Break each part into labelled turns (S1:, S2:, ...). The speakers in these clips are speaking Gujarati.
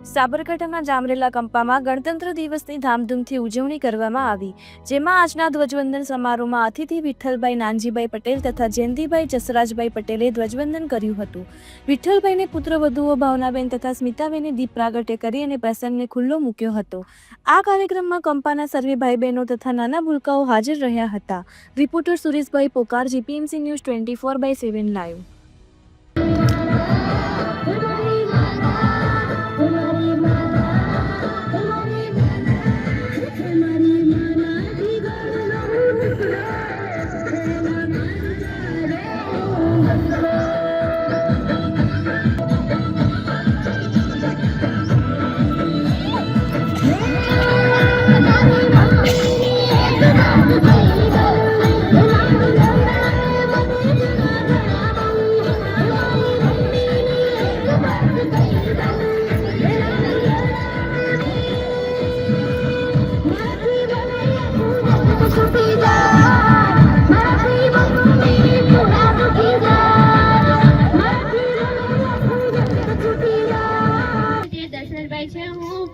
S1: સાબરકાંઠાના જામરેલા કંપામાં ગણતંત્ર દિવસની ધામધૂમથી ઉજવણી કરવામાં આવી, જેમાં આજના ધ્વજવંદન સમારોહમાં અતિથિ વિઠ્ઠલભાઈ નાનજીભાઈ પટેલ તથા જયંતિભાઈ જસરાજભાઈ પટેલે ધ્વજવંદન કર્યું હતું. વિઠ્ઠલભાઈને પુત્રવધુઓ ભાવનાબેન તથા સ્મિતાબેને દીપ પ્રાગટ્ય કરી અને પ્રસંગને ખુલ્લો મૂક્યો હતો. આ કાર્યક્રમમાં કંપાના સર્વે ભાઈ બહેનો તથા નાના ભૂલકાઓ હાજર રહ્યા હતા. Reporter Sureshbhai Pokar, GPMC news twenty four by seven live.
S2: જે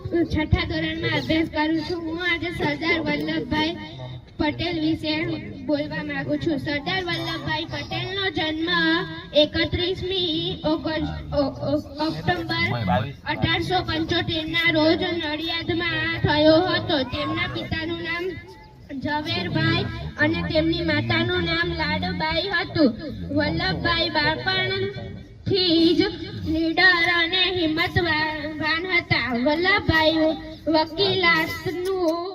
S2: છઠ્ઠા ધોરણમાં અભ્યાસ કરું છું. હું આજે સરદાર વલ્લભભાઈ પટેલ વિશે બોલવા માંગુ છું. સરદાર વલ્લભભાઈ પટેલનો જન્મ એકત્રીસમી ઓક્ટોબર અઢારસો પંચોતેર ના રોજ નડિયાદમાં થયો હતો. તેમના પિતાનું નામ ઝવેરભાઈ અને તેમની માતાનું નામ લાડુબાઈ હતું. વલ્લભભાઈ બાળપણથી જ નીડર અને હિંમતવાન હતા. વલ્લભભાઈ વકીલાતનું